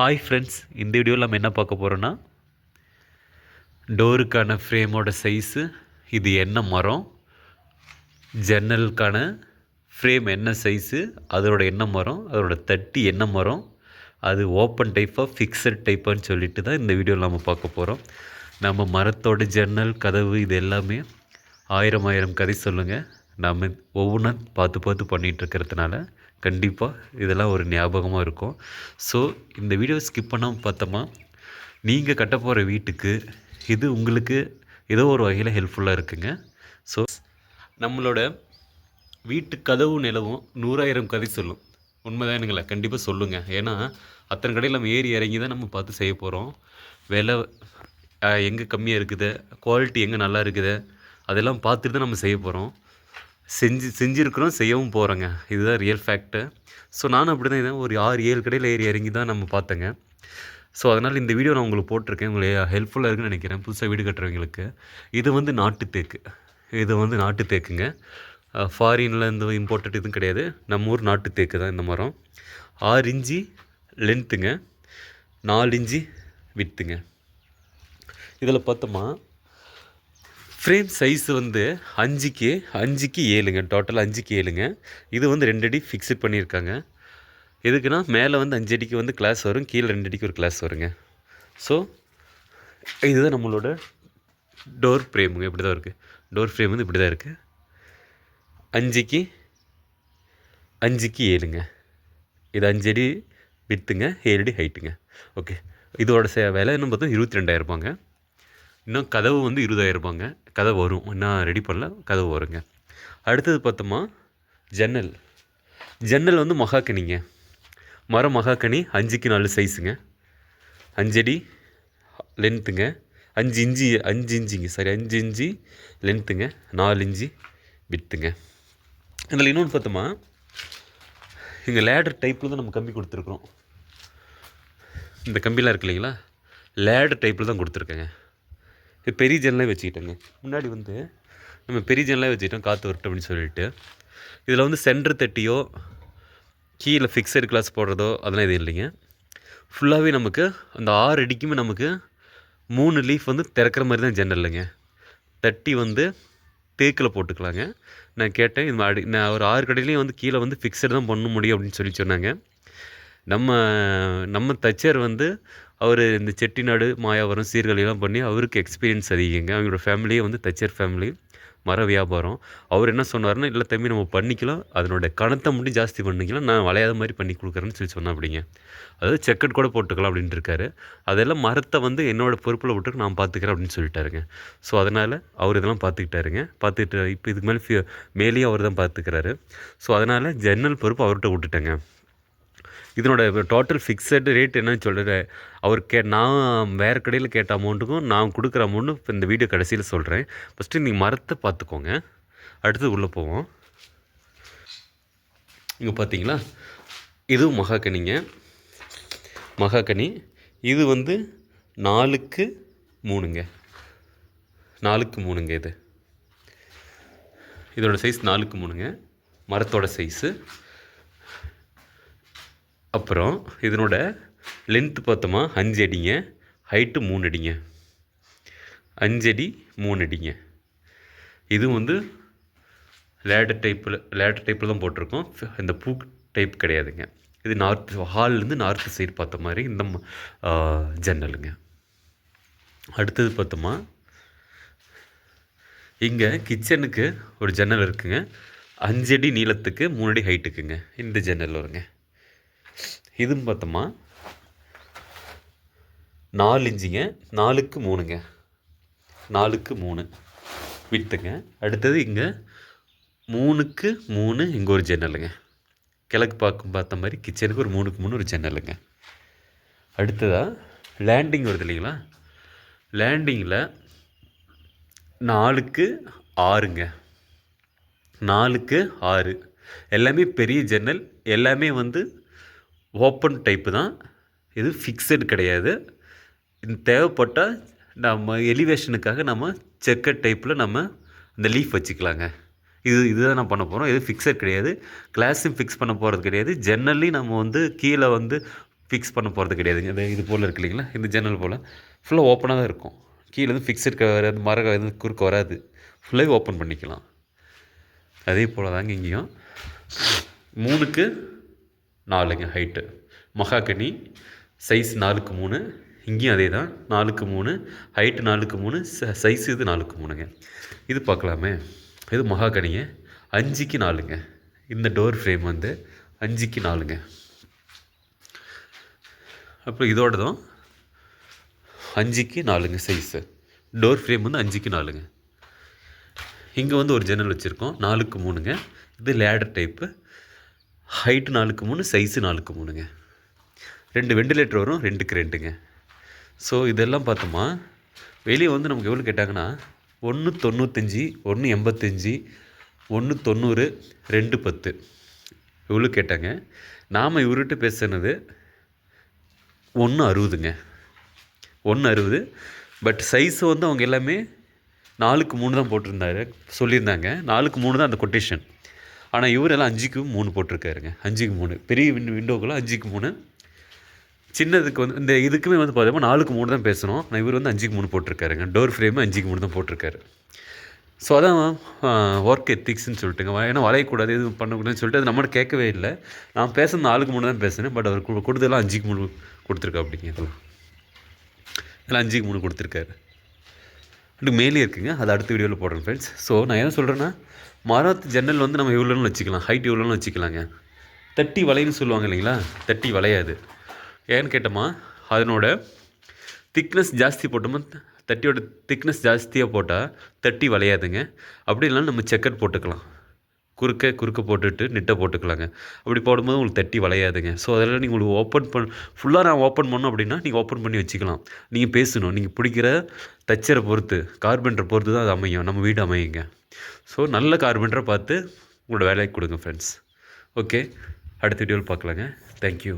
Hi friends இந்த வீடியோவில் நம்ம என்ன பார்க்க போகிறோன்னா டோருக்கான ஃப்ரேமோட சைஸு இது என்ன மரம் ஜன்னலுக்கான ஃப்ரேம் என்ன சைஸு அதோட என்ன மரம் அதோட தட்டி என்ன மரம் அது ஓப்பன் டைப்பாக ஃபிக்ஸட் டைப்பான்னு சொல்லிட்டு தான் இந்த வீடியோவில் நம்ம பார்க்க போகிறோம் நம்ம மரத்தோட ஜன்னல் கதவு இது எல்லாமே ஆயிரம் ஆயிரம் கதை சொல்லுங்கள் நம்ம ஒவ்வொன்றா பார்த்து பார்த்து பண்ணிகிட்டு இருக்கிறதுனால கண்டிப்பாக இதெல்லாம் ஒரு ஞாபகமாக இருக்கும். ஸோ இந்த வீடியோ ஸ்கிப் பண்ணாமல் பார்த்தோமா? நீங்கள் கட்ட போகிற வீட்டுக்கு இது உங்களுக்கு ஏதோ ஒரு வகையில் ஹெல்ப்ஃபுல்லாக இருக்குங்க. ஸோ நம்மளோட வீட்டு கதவு நிலவும் நூறாயிரம் கதை சொல்லும். உண்மைதானுங்களா கண்டிப்பாக சொல்லுங்கள் ஏன்னா அத்தனை கடையில் நம்ம ஏறி இறங்கி தான் நம்ம பார்த்து செய்ய போகிறோம் விலை எங்கே கம்மியாக இருக்குது? குவாலிட்டி எங்கே நல்லா இருக்குது? அதெல்லாம் பார்த்துட்டு தான் நம்ம செய்ய போகிறோம் செஞ்சு செஞ்சுருக்குறோம் செய்யவும் போகிறோங்க இதுதான் ரியல் ஃபேக்ட்டு ஸோ நானும் அப்படி தான் இதான் ஒரு ஆறு ஏழு கடையில் ஏறி இறங்கி தான் நம்ம பார்த்தேங்க. ஸோ அதனால் இந்த வீடியோ நான் உங்களுக்கு போட்டிருக்கேன். உங்களுக்கு ஹெல்ப்ஃபுல்லாக இருக்குன்னு நினைக்கிறேன். புதுசாக வீடு கட்டுறவங்களுக்கு. இது வந்து நாட்டு தேக்கு. இது வந்து நாட்டு தேக்குங்க. ஃபாரினில் இந்த இம்போர்ட்டட் இதுவும் கிடையாது. நம்ம ஊர் நாட்டு தேக்கு தான் இந்த மரம். ஆறு இஞ்சி லென்த்துங்க நாலு இஞ்சி வித்துங்க இதில் பார்த்தோமா ஃப்ரேம் சைஸ் வந்து அஞ்சுக்கு அஞ்சுக்கு ஏழுங்க. டோட்டல் அஞ்சுக்கு ஏழுங்க. இது வந்து ரெண்டு அடி ஃபிக்ஸட் பண்ணியிருக்காங்க. எதுக்குன்னா மேலே வந்து அஞ்சு அடிக்கு வந்து கிளாஸ் வரும் கீழே ரெண்டு அடிக்கு ஒரு கிளாஸ் வருங்க. ஸோ இதுதான் நம்மளோட டோர் ஃப்ரேமுங்க இப்படி தான் இருக்குது டோர் ஃப்ரேம் வந்து இப்படி தான் இருக்குது அஞ்சுக்கு அஞ்சுக்கு ஏழுங்க. இது அஞ்சடி வித்துங்க ஏழு அடி ஹைட்டுங்க ஓகே இதோட சே விலை என்ன பார்த்தா இருபத்தி ரெண்டாயிரம் இன்னும் கதவு வந்து இருபதாயிரம் கதை வரும். இன்னும் ரெடி பண்ணல கதவு வருங்க. அடுத்தது பார்த்தோமா ஜன்னல். ஜன்னல் வந்து மகாக்கனிங்க மரம் மகாக்கனி அஞ்சுக்கு நாலு சைஸுங்க அஞ்சடி லென்த்துங்க அஞ்சு இஞ்சி அஞ்சு இஞ்சிங்க சாரி அஞ்சு இஞ்சி லென்த்துங்க நாலு இஞ்சி வித்துங்க இதில் இன்னொன்று பார்த்தோமா இங்கே லேடர் டைப்பில் தான் நம்ம கம்பி கொடுத்துருக்குறோம். இந்த கம்பிலாம் இருக்கு இல்லைங்களா? லேடர் டைப்பில் தான் கொடுத்துருக்கேங்க. பெரிய ஜன்னலே வச்சுக்கிட்டேங்க. முன்னாடி வந்து நம்ம பெரிய ஜன்னலே வச்சுக்கிட்டோம் காற்று வரட்டும் அப்படின்னு சொல்லிட்டு. இதில் வந்து சென்டர் தட்டியோ கீழே ஃபிக்ஸட் கிளாஸ் போடுறதோ அதெல்லாம் எதுவும் இல்லைங்க. ஃபுல்லாகவே நமக்கு அந்த ஆறு அடிக்குமே நமக்கு மூணு லீஃப் வந்து திறக்கிற மாதிரி தான் ஜன்னல்லைங்க தட்டி வந்து தேக்கில் போட்டுக்கலாங்க. நான் கேட்டேன் இது அடி நான் ஒரு ஆறு கடையிலையும் வந்து கீழே வந்து ஃபிக்ஸட் தான் பண்ண முடியும் அப்படின்னு சொல்லி சொன்னாங்க. நம்ம நம்ம தச்சர் வந்து அவர் இந்த செட்டிநாடு மாயாவரம் சீர்காழியெல்லாம் பண்ணி அவருக்கு எக்ஸ்பீரியன்ஸ் அதிகங்க. அவங்களோட ஃபேமிலியே வந்து தச்சர் ஃபேமிலி மர வியாபாரம். அவர் என்ன சொன்னார்னா இல்லை தம்பி நம்ம பண்ணிக்கலாம். அதனோட கணத்தை மட்டும் ஜாஸ்தி பண்ணிக்கலாம். நான் வளையாத மாதிரி பண்ணி கொடுக்குறேன்னு சொல்லி சொன்னேன் அப்படிங்க. அதாவது செக்கட் கூட போட்டுக்கலாம் அப்படின்ட்டு இருக்காரு. அதெல்லாம் மரத்தை வந்து என்னோடய பொறுப்பில் விட்டு நான் பார்த்துக்கிறேன் அப்படின்னு சொல்லிட்டாருங்க. ஸோ அதனால் அவர் இதெல்லாம் பார்த்துக்கிட்டாருங்க பார்த்துக்கிட்டு இப்போ இதுக்கு மேலே ஃபியூ மேலேயும் அவர் தான் பார்த்துக்கிறாரு ஸோ அதனால் ஜன்னல் பொறுப்பு அவர்கிட்ட விட்டுட்டேங்க. இதனோட டோட்டல் ஃபிக்ஸட் ரேட் என்னன்னு சொல்கிற அவர் கே நான் வேறு கடையில் கேட்ட அமௌண்ட்டுக்கும் நான் கொடுக்குற அமௌண்ட்டும் இப்போ இந்த வீடியோ கடைசியில் சொல்கிறேன் ஃபஸ்ட்டு நீங்கள் மரத்தை பார்த்துக்கோங்க. அடுத்து உள்ளே போவோம். இங்கே பார்த்தீங்களா இதுவும் மகாக்கனிங்க மகாக்கனி இது வந்து நாலுக்கு மூணுங்க. நாலுக்கு மூணுங்க இது. இதோட சைஸ் நாலுக்கு மூணுங்க. மரத்தோட சைஸு அப்புறம் இதனோட லென்த்து பார்த்தோமா? அஞ்சு அடிங்க. ஹைட்டு மூணு அடிங்க. அஞ்சடி மூணு அடிங்க. இது வந்து லேடர் டைப்பில் லேடர் டைப்பில் தான் போட்டிருக்கோம். இந்த பூ டைப் கிடையாதுங்க. இது நார்த் ஹால்லேருந்து நார்த்து சைடு பார்த்த மாதிரி இந்த ஜன்னலுங்க அடுத்தது பார்த்தோமா? இங்கே கிச்சனுக்கு ஒரு ஜன்னல் இருக்குங்க. அஞ்சடி நீளத்துக்கு மூணு அடி ஹைட்டுக்குங்க இந்த ஜன்னல் வருங்க. இதுன்னு பார்த்தோமா? நாலு இஞ்சிங்க நாலுக்கு மூணுங்க. நாலுக்கு மூணு. விட்டுங்க. அடுத்தது இங்கே மூணுக்கு மூணு இங்கே ஒரு ஜன்னலுங்க. கிழக்கு பார்க்கும் பார்த்த மாதிரி கிச்சனுக்கு ஒரு மூணுக்கு மூணு ஒரு ஜன்னலுங்க. அடுத்ததாக லேண்டிங் வருது இல்லைங்களா? லேண்டிங்கில் நாலுக்கு ஆறுங்க. நாலுக்கு ஆறு. எல்லாமே பெரிய ஜன்னல் எல்லாமே வந்து ஓப்பன் டைப்பு தான். இது ஃபிக்ஸடு கிடையாது. தேவைப்பட்டால் நம்ம எலிவேஷனுக்காக நம்ம செக்கர் டைப்பில் நம்ம இந்த லீஃப் வச்சுக்கலாங்க. இது இதுதான் நான் பண்ண போகிறோம் இது ஃபிக்ஸட் கிடையாது. கிளாஸும் ஃபிக்ஸ் பண்ண போகிறது கிடையாது. ஜன்னல்லையும் நம்ம வந்து கீழே வந்து ஃபிக்ஸ் பண்ண போகிறது கிடையாதுங்க. இது இது போல் இருக்கு இல்லைங்களா? இந்த ஜன்னல் போல். ஃபுல்லாக ஓப்பனாக தான் இருக்கும். கீழே வந்து ஃபிக்ஸட் வராது மரம் இது குறுக்க வராது. ஃபுல்லாகவே ஓப்பன் பண்ணிக்கலாம். அதே போல் தாங்க இங்கேயும். மூணுக்கு நாலுங்க ஹைட்டு மகாகனி சைஸ் நாலுக்கு மூணு இங்கேயும் அதே தான் நாலுக்கு மூணு ஹைட்டு நாலுக்கு மூணு சைஸ் இது நாலுக்கு மூணுங்க. இது பார்க்கலாமே. இது மகாகனிங்க. அஞ்சுக்கு நாலுங்க. இந்த டோர் ஃப்ரேம் வந்து அஞ்சுக்கு நாலுங்க. அப்புறம் இதோட தான் அஞ்சுக்கு நாலுங்க சைஸு டோர் ஃப்ரேம் வந்து அஞ்சுக்கு நாலுங்க. இங்கே வந்து ஒரு ஜன்னல் வச்சுருக்கோம். நாலுக்கு மூணுங்க. இது லேடர் டைப்பு ஹைட்டு நாலுக்கு மூணு சைஸு நாலுக்கு மூணுங்க. ரெண்டு வெண்டிலேட்டர் வரும் ரெண்டுக்கு ரெண்டுங்க. ஸோ இதெல்லாம் பார்த்தோமா? வெளியே வந்து நமக்கு எவ்வளோ கேட்டாங்கன்னா ஒன்று தொண்ணூத்தஞ்சு ஒன்று எண்பத்தஞ்சு ஒன்று தொண்ணூறு ரெண்டு பத்து. இவ்வளோ கேட்டாங்க? நாம் இவர்கிட்ட பேசுனது ஒன்று அறுபதுங்க. ஒன்று அறுபது. பட் சைஸ் வந்து அவங்க எல்லாமே நாலுக்கு மூணு தான் போட்டிருந்தாரு சொல்லியிருந்தாங்க. நாலுக்கு மூணு தான் அந்த கொட்டேஷன் ஆனால் இவரெல்லாம் அஞ்சுக்கு மூணு போட்டிருக்காருங்க. அஞ்சுக்கு மூணு. பெரிய விண்டோ விண்டோக்கெல்லாம் அஞ்சுக்கு மூணு. சின்னதுக்கு வந்து இந்த இதுக்குமே வந்து பார்த்தோம்னா நாலுக்கு மூணு தான் பேசணும். ஆனால் இவர் வந்து அஞ்சுக்கு மூணு போட்டிருக்காருங்க. டோர் ஃப்ரேமு அஞ்சுக்கு மூணு தான் போட்டிருக்காரு. ஸோ அதான் ஒர்க் எத்திக்ஸ்னு சொல்லிட்டுங்க. ஏன்னா வளையக்கூடாது எதுவும் பண்ணக்கூடாதுன்னு சொல்லிட்டு அது நம்மகிட்ட கேட்கவே இல்லை. நான் பேசுறது நாலுக்கு மூணு தான் பேசுனேன். பட் அவர் கொடுத்ததெல்லாம் அஞ்சுக்கு மூணு கொடுத்துருக்கா அப்படிங்க இதெல்லாம். இதெல்லாம் அஞ்சுக்கு மூணு கொடுத்துருக்காரு. ரெண்டு மேலே இருக்குங்க. அது அடுத்த வீடியோவில் போடுறேன் ஃப்ரெண்ட்ஸ் ஸோ நான் என்ன சொல்கிறேன்னா மரத்து ஜன்னல் வந்து நம்ம எவ்வளோன்னு வச்சுக்கலாம். ஹைட் எவ்வளோன்னு வச்சுக்கலாங்க. தட்டி வளையன்னு சொல்லுவாங்க இல்லைங்களா? தட்டி வளையாது. ஏன்னு கேட்டோமா அதனோட திக்னஸ் ஜாஸ்தி போட்டோமா தட்டியோட திக்னஸ் ஜாஸ்தியாக போட்டால் தட்டி வளையாதுங்க. அப்படி இல்லைனா நம்ம செக்கர் போட்டுக்கலாம். குறுக்க குறுக்க போட்டுட்டு நிட்டை போட்டுக்கலாங்க. அப்படி போடும்போது உங்களுக்கு தட்டி வளையாதுங்க. ஸோ அதெல்லாம் நீங்கள் உங்களுக்கு ஓப்பன் பண் ஃபுல்லாக நான் ஓப்பன் பண்ணோம் அப்படின்னா நீங்கள் ஓப்பன் பண்ணி வச்சுக்கலாம். நீங்கள் பேசணும். நீங்கள் பிடிக்கிற தச்சரை பொறுத்து கார்பெண்டரை பொறுத்து தான் அது அமையும். நம்ம வீடு அமையுங்க. ஸோ நல்ல கார்பெண்டரை பார்த்து உங்களோட வேலைக்கு கொடுங்க ஃப்ரெண்ட்ஸ் ஓகே அடுத்த வீடியோவில் பார்க்கலாங்க. தேங்க்யூ